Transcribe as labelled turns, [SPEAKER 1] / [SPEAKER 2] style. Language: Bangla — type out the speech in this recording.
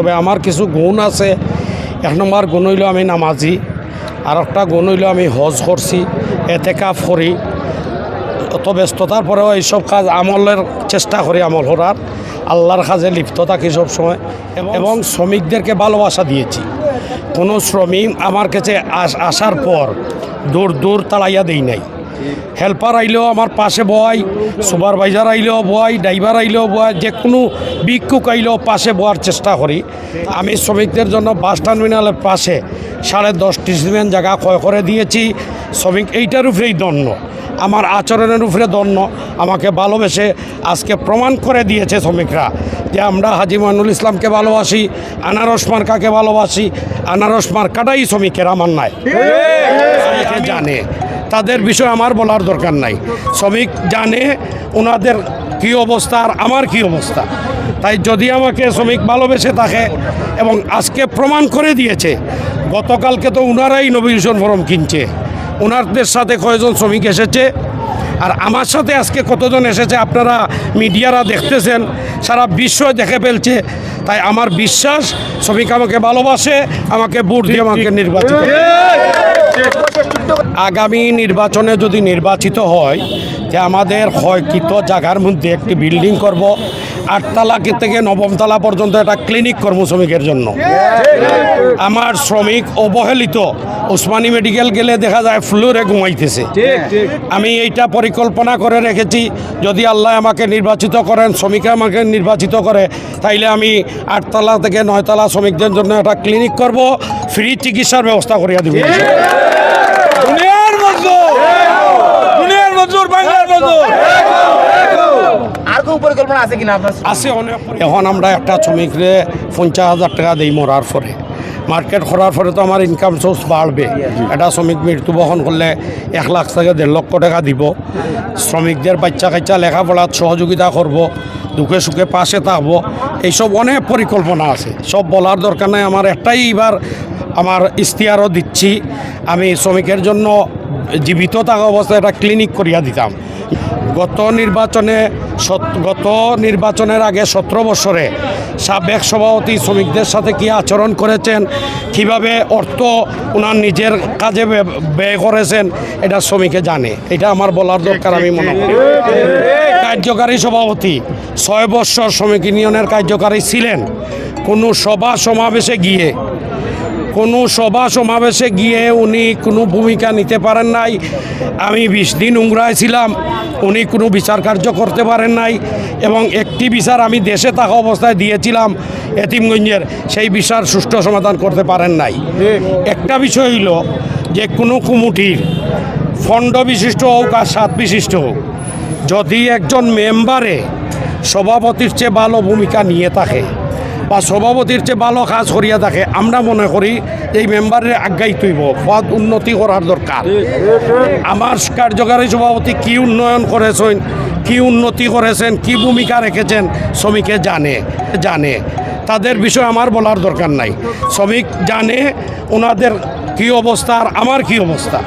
[SPEAKER 1] তবে আমার কিছু গুণ আছে। এক নম্বর গুণ হইল আমি নামাজি আর একটা গুণ হইল আমি হজ করছি এতে কাপ করি অত ব্যস্ততার পরেও এইসব কাজ আমলের চেষ্টা করি আমল করার। আল্লাহর কাজে লিপ্ত থাকি সবসময় এবং- এবং শ্রমিকদেরকে ভালোবাসা দিয়েছি। কোনো শ্রমিক আমার কাছে আস- আসার পর দূর দূর তাড়াইয়া দেই নাই। হেল্পার আইলেও আমার পাশে বয় সুপারভাইজার আইলেও বয় ড্রাইভার আইলেও বয় যে কোনো ভিক্ষুক আইলেও পাশে বয়ার চেষ্টা করি। আমি শ্রমিকদের জন্য বাস টার্মিনালের পাশে সাড়ে দশটি সিমেন্ট জায়গা ক্ষয় করে দিয়েছি। শ্রমিক এইটার উপরেই দণ্ড। আমার আচরণের উপরে দন্য আমাকে ভালোবেসে আজকে প্রমাণ করে দিয়েছে শ্রমিকরা যে আমরা হাজি মানুল ইসলামকে ভালোবাসি আনারস মার্কাকে ভালোবাসি আনারস মার্কাটাই শ্রমিকের আমার নাই। জানে। তাদের বিষয়ে আমার বলার দরকার নাই। শ্রমিক জানে ওনাদের কী অবস্থা আর আমার কী অবস্থা। তাই যদি আমাকে শ্রমিক ভালোবেসে থাকে এবং আজকে প্রমাণ করে দিয়েছে, গতকালকে তো ওনারাই নবীভূষণ ফরম কিনছে। ওনারদের সাথে কয়জন শ্রমিক এসেছে আর আমার সাথে আজকে কতজন এসেছে আপনারা মিডিয়ারা দেখতেছেন, সারা বিশ্ব দেখে ফেলছে। তাই আমার বিশ্বাস, শ্রমিক আমাকে ভালোবাসে, আমাকে ভোট দিয়ে আমাকে নির্বাচন। আগামী নির্বাচনে যদি নির্বাচিত হয়, যে আমাদের ক্ষয়কৃত জায়গার মধ্যে একটি বিল্ডিং করব, আটতলা থেকে নবমতলা পর্যন্ত একটা ক্লিনিক করব শ্রমিকের জন্য। আমার শ্রমিক অবহেলিত, ওসমানী মেডিকেল গেলে দেখা যায় ফ্লোরে ঘুমাইতেছে। আমি এইটা পরিকল্পনা করে রেখেছি, যদি আল্লাহ আমাকে নির্বাচিত করেন শ্রমিক আমাকে নির্বাচিত করে, তাইলে আমি আটতলা থেকে নয়তলা শ্রমিকদের জন্য একটা ক্লিনিক করব ফ্রি চিকিৎসার ব্যবস্থা করিয়া দিব।
[SPEAKER 2] বাংলার মজদুর
[SPEAKER 3] আর কোনো পরিকল্পনা আছে কিনা আপনার?
[SPEAKER 1] আছে অনেক এখন আমরা একটা শ্রমিকরে পঞ্চাশ হাজার টাকা দিই মরার পরে। মার্কেট করার পরে তো আমার ইনকাম সোর্স বাড়বে। একটা শ্রমিক মৃত্যুবহন করলে এক লাখ থেকে দেড় লক্ষ টাকা দিব। শ্রমিকদের বাচ্চা কাচ্চা লেখাপড়ার সহযোগিতা করব দুঃখে সুখে পাশে থাকব। এইসব অনেক পরিকল্পনা আছে। সব বলার দরকার নাই। আমার একটাই এবার আমার ইশতেহারও দিচ্ছি। আমি শ্রমিকের জন্য জীবিত থাকা অবস্থায় একটা ক্লিনিক করিয়া দিতাম। গত নির্বাচনে গত নির্বাচনের আগে সতেরো বছরে সাবেক সভাপতি শ্রমিকদের সাথে কি আচরণ করেছেন, কীভাবে অর্থ ওনার নিজের কাজে ব্যয়- করেছেন, এটা শ্রমিকে জানে। এটা আমার বলার দরকার, আমি মনে করি। কার্যকারী সভাপতি, ছয় বছর শ্রমিক ইউনিয়নের কার্যকারী ছিলেন। কোনো সভা সমাবেশে গিয়ে কোনো সভা সমাবেশে গিয়ে উনি কোনো ভূমিকা নিতে পারেন নাই। আমি বিশ দিন উংরায় ছিলাম, উনি কোনো বিচার কার্য করতে পারেন নাই এবং একটি বিচার আমি দেশে থাকা অবস্থায় দিয়েছিলাম এতিমগঞ্জের, সেই বিচার সুষ্ঠু সমাধান করতে পারেন নাই। একটা বিষয় হইল যে কোনো কুমুটির ফণ্ড বিশিষ্ট হোক আর সাত বিশিষ্ট হোক, যদি একজন মেম্বারে সভাপতির চেয়ে ভালো ভূমিকা নিয়ে থাকে বা সভাপতির চেয়ে ভালো কাজ করিয়া থাকে। আমরা মনে করি এই মেম্বারের আজ্ঞাই তুইব। পদ উন্নতি করার দরকার। আমার কার্যকারী সভাপতি কি উন্নয়ন করেছেন, কি উন্নতি করেছেন, কি ভূমিকা রেখেছেন, শ্রমিকে জানে জানে। তাদের বিষয়ে আমার বলার দরকার নাই। শ্রমিক জানে ওনাদের কি অবস্থা আর আমার কি অবস্থা।